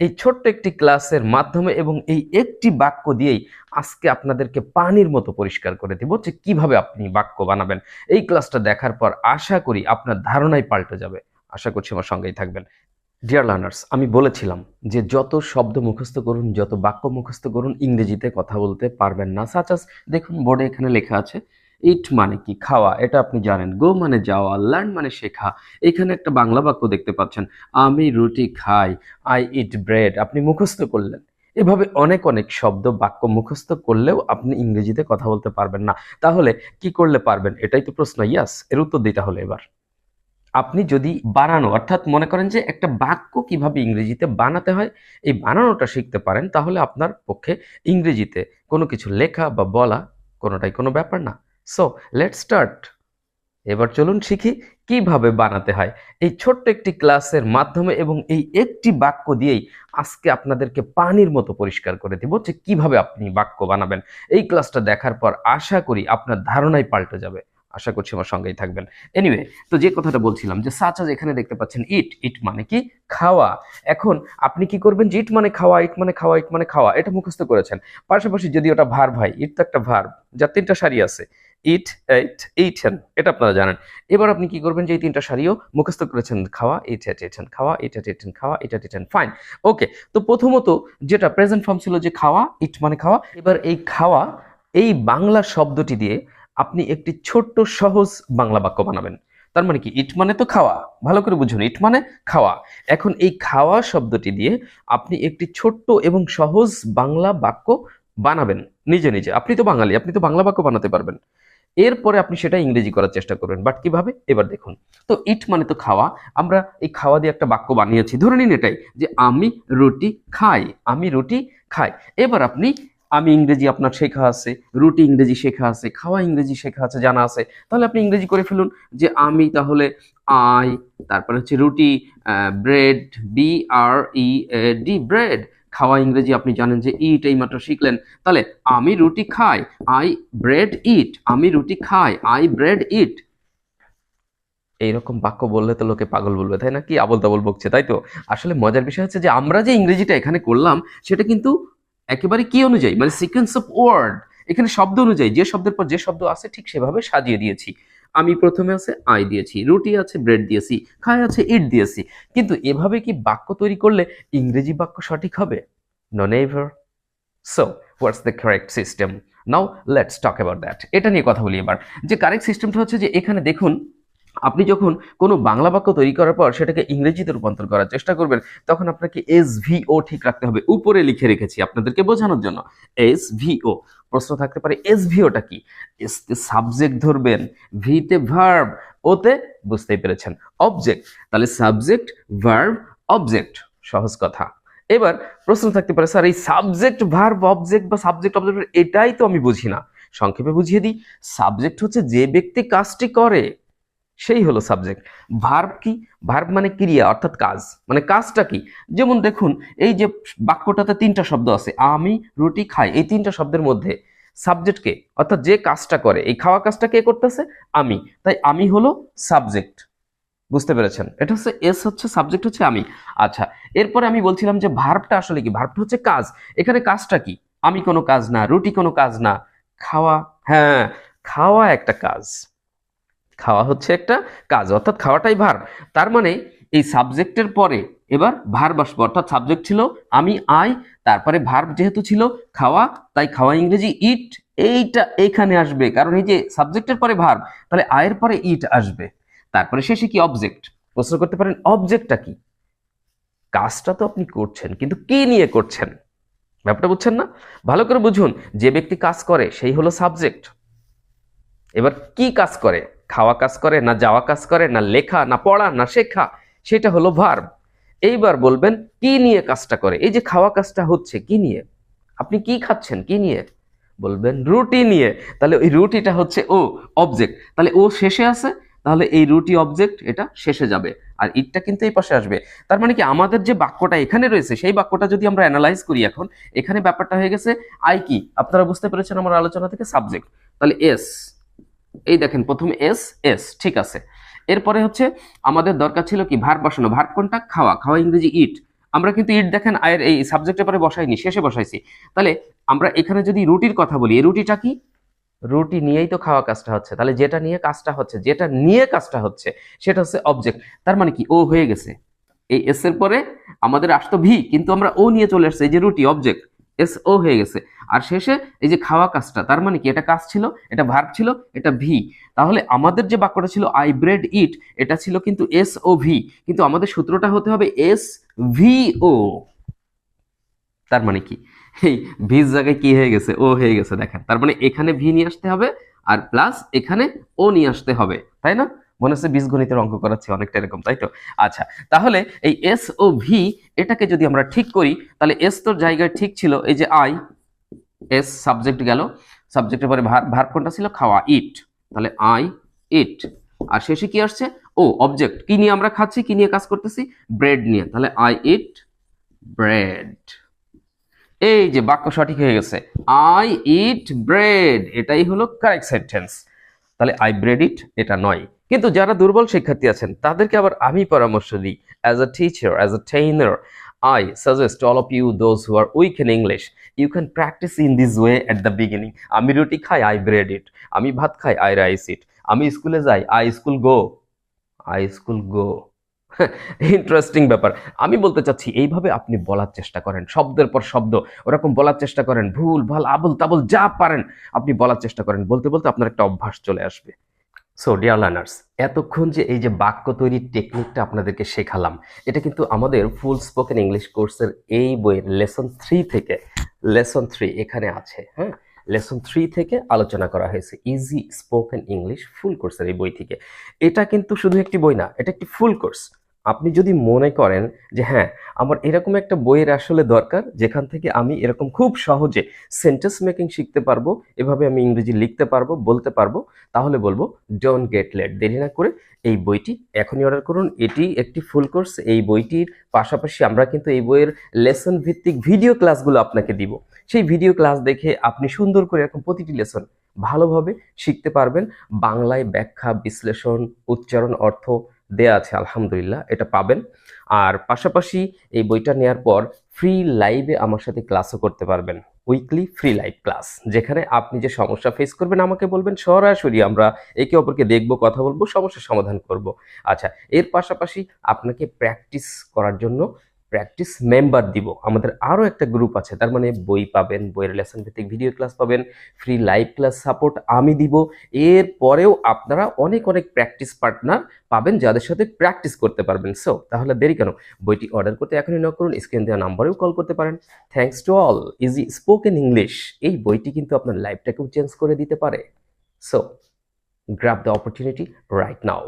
এই ছোট্ট একটি ক্লাসের মাধ্যমে এবং এই একটি বাক্য দিয়েই আজকে আপনাদেরকে পানির মতো পরিষ্কার করে দিব যে কীভাবে আপনি বাক্য বানাবেন। এই ক্লাসটা দেখার পর আশা করি আপনার ধারণাই পাল্টে যাবে। আশা করছি আমার সঙ্গেই থাকবেন। ডিয়ার লার্নার্স আমি বলেছিলাম যে যত শব্দ মুখস্থ করুন, যত বাক্য মুখস্থ করুন, ইংরেজিতে কথা বলতে পারবেন না। সাচাস দেখুন, বোর্ডে এখানে লেখা আছে ইট মানে কি খাওয়া, এটা আপনি জানেন। গো মানে যাওয়া, লার্ন মানে শেখা। এখানে একটা বাংলা বাক্য দেখতে পাচ্ছেন, আমি রুটি খাই, আই ইট ব্রেড। আপনি মুখস্থ করলেন। এভাবে অনেক অনেক শব্দ বাক্য মুখস্থ করলেও আপনি ইংরেজিতে কথা বলতে পারবেন না। তাহলে কি করলে পারবেন? এটাই তো প্রশ্ন, ইয়াস। এর উত্তর দিতে হলে এবার। আপনি যদি বানানো, অর্থাৎ মনে করেন যে একটা বাক্য কীভাবে ইংরেজিতে বানাতে হয়, এই বানানোটা শিখতে পারেন, তাহলে আপনার পক্ষে ইংরেজিতে কোনো কিছু লেখা বা বলা কোনোটাই কোনো ব্যাপার না। সো লেট স্টার্ট এবার চলুন শিখি কীভাবে বানাতে হয়। এই ছোট্ট একটি ক্লাসের মাধ্যমে এবং এই একটি বাক্য দিয়েই আজকে আপনাদেরকে পানির মতো পরিষ্কার করে দিব যে কীভাবে আপনি বাক্য বানাবেন। এই ক্লাসটা দেখার পর আশা করি আপনার ধারণাই পাল্টে যাবে। আশা করছি আমার সঙ্গেই থাকবেন। এনিওয়ে তো যে কথাটা বলছিলাম যে সাচ আজ এখানে দেখতে পাচ্ছেন ইট ইট মানে কি? খাওয়া। এখন আপনি কি করবেন যে ইট মানে খাওয়া ইট মানে খাওয়া ইট মানে খাওয়া, এটা মুখস্থ করেছেন। পাশাপাশি যদি ওটা ভার ভাই ইট তো একটা ভার যার তিনটা সারি আছে। ইট এইট এইটেন এটা আপনারা জানেন। এবার আপনি কি করবেন যে, এই তিনটা সারিও মুখস্থ করেছেন, খাওয়া এইট এট এইটেন খাওয়া এইট এট খাওয়া এইট এট ফাইন ওকে তো প্রথমত যেটা প্রেজেন্ট ফর্ম ছিল যে, খাওয়া ইট মানে খাওয়া, এবার এই খাওয়া, এই বাংলা শব্দটি দিয়ে আপনি একটি ছোট্ট সহজ বাংলা বাক্য বানাবেন। তার মানে কি ইট মানে তো খাওয়া, ভালো করে বুঝুন ইট মানে খাওয়া। এখন এই খাওয়া শব্দটি দিয়ে আপনি একটি ছোট্ট এবং সহজ বাংলা বাক্য বানাবেন, নিজে নিজে। আপনি তো বাঙালি, আপনি তো বাংলা বাক্য বানাতে পারবেন। এরপরে আপনি সেটা ইংরেজি করার চেষ্টা করবেন। বাট কীভাবে? এবার দেখুন। তো ইট মানে তো খাওয়া। আমরা এই খাওয়া দিয়ে একটা বাক্য বানিয়েছি। ধরে নিন এটাই, যে আমি রুটি খাই। আমি রুটি খাই। এবার আপনি, আমি ইংরেজি আপনার শেখা আছে, রুটি ইংরেজি শেখা আছে, খাওয়া ইংরেজি শেখা আছে, জানা আছে। তাহলে আপনি ইংরেজি করে ফেলুন, যে আমি তাহলে আই তারপরে হচ্ছে রুটি bread B R E D bread খাওয়া ইংরেজি আপনি জানেন যে ইট এই মাত্র শিখলেন। তাহলে আমি রুটি খাই আই ব্রেড ইট আমি রুটি খাই আই ব্রেড ইট এইরকম বাক্য বললে তো লোকে পাগল বলবে, তাই না? কি আবল তাবল বকছে, তাই তো? আসলে মজার বিষয় হচ্ছে যে আমরা যে ইংরেজিটা এখানে করলাম, সেটা কিন্তু একেবারে কি অনুযায়ী? মানে সিকোয়েন্স অফ ওয়ার্ড এখানে শব্দ অনুযায়ী, যে শব্দের পর যে শব্দ আছে, ঠিক সেভাবে সাজিয়ে দিয়েছি। আমি প্রথমে আছে আই দিয়েছি, রুটি আছে ব্রেড দিয়েছি, খায় আছে ইট দিয়েছি। কিন্তু এভাবে কি বাক্য তৈরি করলে ইংরেজি বাক্য সঠিক হবে? No ever so what's the correct system now let's talk about that এটা নিয়ে কথা বলি এবার। যে কারেক্ট সিস্টেমটা হচ্ছে যে এখানে দেখুন, আপনি যখন কোনো বাংলা বাক্য তৈরি করার পর সেটাকে ইংরেজিতে রূপান্তর করার চেষ্টা করবেন, তখন আপনাকে এস ভিও ঠিক রাখতে হবে। উপরে লিখে রেখেছি আপনাদেরকে বোঝানোর জন্য। এস ভিও প্রশ্ন থাকতে পারে, এস ভিওটা কি? এস তে সাবজেক্ট ধরবেন ভিতে ভার্ব ওতে বুঝতেই পেরেছেন, অবজেক্ট। তাহলে সাবজেক্ট, ভার্ব, অবজেক্ট, সহজ কথা। এবার প্রশ্ন থাকতে পারে, স্যার, এই সাবজেক্ট, ভার্ব, অবজেক্ট বা সাবজেক্ট, অবজেক্ট, এটাই তো আমি বুঝি না। সংক্ষেপে বুঝিয়ে দিই, সাবজেক্ট হচ্ছে যে ব্যক্তি কাজটি করে সেই হলো সাবজেক্ট ভার্ব কি? ভার্ব মানে ক্রিয়া, অর্থাৎ কাজ। মানে কাজটা কি? যেমন দেখুন, এই যে বাক্যটাতে তিনটা শব্দ আছে, আমি, রুটি, খাই, এই তিনটা শব্দের মধ্যে সাবজেক্টকে অর্থাৎ যে কাজটা করে, এই খাওয়া কাজটা কে করতেছে? আমি। তাই আমি হলো সাবজেক্ট বুঝতে পেরেছেন? এটা হচ্ছে এস হচ্ছে সাবজেক্ট হচ্ছে আমি। আচ্ছা এরপরে আমি বলছিলাম যে ভার্বটা আসলে কি? ভার্বটা হচ্ছে কাজ। এখানে কাজটা কি? আমি কোনো কাজ না, রুটি কোনো কাজ না। খাওয়া হ্যাঁ খাওয়া একটা কাজ। খাওয়া হচ্ছে একটা কাজ, অর্থাৎ খাওয়াটাই ভার। তার মানে এই সাবজেক্টের পরে এবার ভার্ব আসবে অর্থাৎ সাবজেক্ট ছিল আমি, আই, তারপরে ভার্ব যেহেতু ছিল খাওয়া, তাই খাওয়া ইংরেজি ইট, এইটা এইখানে আসবে। কারণ এই যে সাবজেক্টের পরে ভার্ব, তাহলে আয়ের পরে ইট আসবে। তারপরে শেষে কি অবজেক্ট প্রশ্ন করতে পারেন অবজেক্টটা কি? কাজটা তো আপনি করছেন, কিন্তু কি নিয়ে করছেন? ব্যাপারটা বুঝছেন না? ভালো করে বুঝুন, যে ব্যক্তি কাজ করে, সেই হলো সাবজেক্ট এবার কি কাজ করে? খাওয়া কাজ করে, না যাওয়া কাজ করে, না লেখা, না পড়া, না শেখা, সেটা হলো ভার্ব এইবার বলবেন, কি নিয়ে কাজটা করে? এই যে খাওয়া কাজটা হচ্ছে, কি নিয়ে? আপনি কি খাচ্ছেন, কি নিয়ে? বলবেন, রুটি নিয়ে। তাহলে ওই রুটিটা হচ্ছে ও অবজেক্ট তাহলে ও শেষে আছে, তাহলে এই রুটি অবজেক্ট এটা শেষে যাবে। আর ইটটা কিন্তু এই পাশে আসবে। তার মানে কি, আমাদের যে বাক্যটা এখানে রয়েছে, সেই বাক্যটা যদি আমরা অ্যানালাইজ করি এখন, এখানে ব্যাপারটা হয়ে গেছে আই কি? আপনারা বুঝতে পেরেছেন আমার আলোচনা থেকে সাবজেক্ট তাহলে এস এই দেখেন, প্রথম এস এস ঠিক আছে। এরপরে হচ্ছে, আমাদের দরকার ছিল কি ভার বসানো। ভার কোনটা? খাওয়া। খাওয়া ইংরেজি ইট আমরা কিন্তু ইট দেখেন, আয়ের এই সাবজেক্টের পরে বসাইনি, শেষে বসাইছি। তাহলে আমরা এখানে যদি রুটির কথা বলি, এই রুটিটা কি? রুটি নিয়েই তো খাওয়া কাজটা হচ্ছে। তাহলে যেটা নিয়ে কাজটা হচ্ছে, যেটা নিয়ে কাজটা হচ্ছে, সেটা হচ্ছে অবজেক্ট তার মানে কি, ও হয়ে গেছে। এই এস এর পরে আমাদের আসতো ভি কিন্তু আমরা ও নিয়ে চলে আসছে, এই যে রুটি অবজেক্ট এস ও হয়ে গেছে। আর শেষে এই যে খাওয়া কাজটা, তার মানে কি? এটা কাজ ছিল, এটা ভার্ব ছিল, এটা ভি তাহলে আমাদের যে বাক্যটা ছিল আই ব্রেড ইট এটা ছিল কিন্তু এস ও ভি কিন্তু আমাদের সূত্রটা হতে হবে এস ভি ও তার মানে কি? এই ভির জায়গায় কি হয়ে গেছে? ও হয়ে গেছে, দেখেন। তার মানে এখানে ভি নিয়ে আসতে হবে, আর প্লাস এখানে ও নিয়ে আসতে হবে, তাই না? মনে হচ্ছে বীজগণিতের অঙ্ক করাচ্ছি অনেকটা এরকম, তাই তো? আচ্ছা তাহলে এই এস ও ভি এটাকে যদি আমরা ঠিক করি, তাহলে এস তোর জায়গায় ঠিক ছিল, এই যে আই এস সাবজেক্ট গেল সাবজেক্টের পরে ভার ভার কোনটা ছিল খাওয়া ইট তাহলে আই ইট আর শেষে কি আসছে? ও অবজেক্ট কি নিয়ে আমরা খাচ্ছি, কি নিয়ে কাজ করতেছি? ব্রেড নিয়ে, তাহলে আই ইট ব্রেড এই যে বাক্য সঠিক হয়ে গেছে আই ইট ব্রেড এটাই হলো কারেক্ট সেন্টেন্স তাহলে আই ব্রেড ইট এটা নয়। কিন্তু যারা দুর্বল শিক্ষার্থী আছেন, তাদেরকে আবার আমি পরামর্শ দিই as a teacher as a trainer I suggest all of you those who are weak in English you can practise in this way at the beginning আমি রুটি খাই আই ব্রেড ইট আমি ভাত খাই আই রাইস ইট আমি স্কুলে যাই I school go I school go interesting ব্যাপার। আমি বলতে চাচ্ছি, এইভাবে আপনি বলার চেষ্টা করেন, শব্দের পর শব্দ, ওরকম বলার চেষ্টা করেন, ভুল, ভালো, আবল তাবল যা পারেন, আপনি বলার চেষ্টা করেন, বলতে বলতে আপনার একটা অভ্যাস চলে আসবে। সো ডিয়ার লার্নার্স এতক্ষণ যে এই যে বাক্য তৈরির টেকনিকটা আপনাদেরকে শেখালাম, এটা কিন্তু আমাদের ফুল স্পোকেন ইংলিশ কোর্সের এই বইয়ের লেসন থ্রি থেকে লেসন থ্রি এখানে আছে হ্যাঁ? লেসন থ্রি থেকে আলোচনা করা হয়েছে ইজি স্পোকেন ইংলিশ ফুল কোর্সের এই বই থেকে। এটা কিন্তু শুধু একটি বই না, এটা একটি ফুল কোর্স আপনি যদি মনে করেন যে হ্যাঁ আমার এরকম একটা বইয়ের আসলে দরকার, যেখান থেকে আমি এরকম খুব সহজে সেন্টেন্স মেকিং শিখতে পারব, এভাবে আমি ইংরেজি লিখতে পারব, বলতে পারব, তাহলে বলব ডোন্ট গেট লেট দেরি না করে এই বইটি এখনই অর্ডার করুন। এটি একটি ফুল কোর্স এই বইটির পাশাপাশি আমরা কিন্তু এই বইয়ের লেসন ভিত্তিক ভিডিও ক্লাসগুলো আপনাকে দিব। সেই ভিডিও ক্লাস দেখে আপনি সুন্দর করে এরকম প্রতিটি লেসন ভালোভাবে শিখতে পারবেন। বাংলায় ব্যাখ্যা, বিশ্লেষণ, উচ্চারণ, অর্থ দেয়া আছে, আলহামদুলিল্লাহ, এটা পাবেন। আর পাশাপাশি এই বইটা নেয়ার পর ফ্রি লাইভে আমার সাথে ক্লাসও করতে পারবেন। উইকলি ফ্রি লাইভ ক্লাস যেখানে আপনি যে সমস্যা ফেস করবেন, আমাকে বলবেন, সরাসরি আমরা একে অপরকে দেখব, কথা বলব, সমস্যার সমাধান করব। আচ্ছা এর পাশাপাশি আপনাকে প্র্যাকটিস করার জন্য প্র্যাকটিস মেম্বার দিব। আমাদের আরও একটা গ্রুপ আছে, তার মানে বই পাবেন, বইয়ের লেসন ভিত্তিক ভিডিও ক্লাস পাবেন ফ্রি লাইভ ক্লাস সাপোর্ট আমি দিব। এর পরেও আপনারা অনেক অনেক প্র্যাকটিস পার্টনার পাবেন যাদের সাথে প্র্যাকটিস করতে পারবেন। সো তাহলে দেরি কেন? বইটি অর্ডার করতে এখনই ন করুন স্ক্রিন দেওয়া নাম্বারেও কল করতে পারেন। Thanks to all easy spoken English এই বইটি কিন্তু আপনার লাইফটাকেও চেঞ্জ করে দিতে পারে। So grab the opportunity right now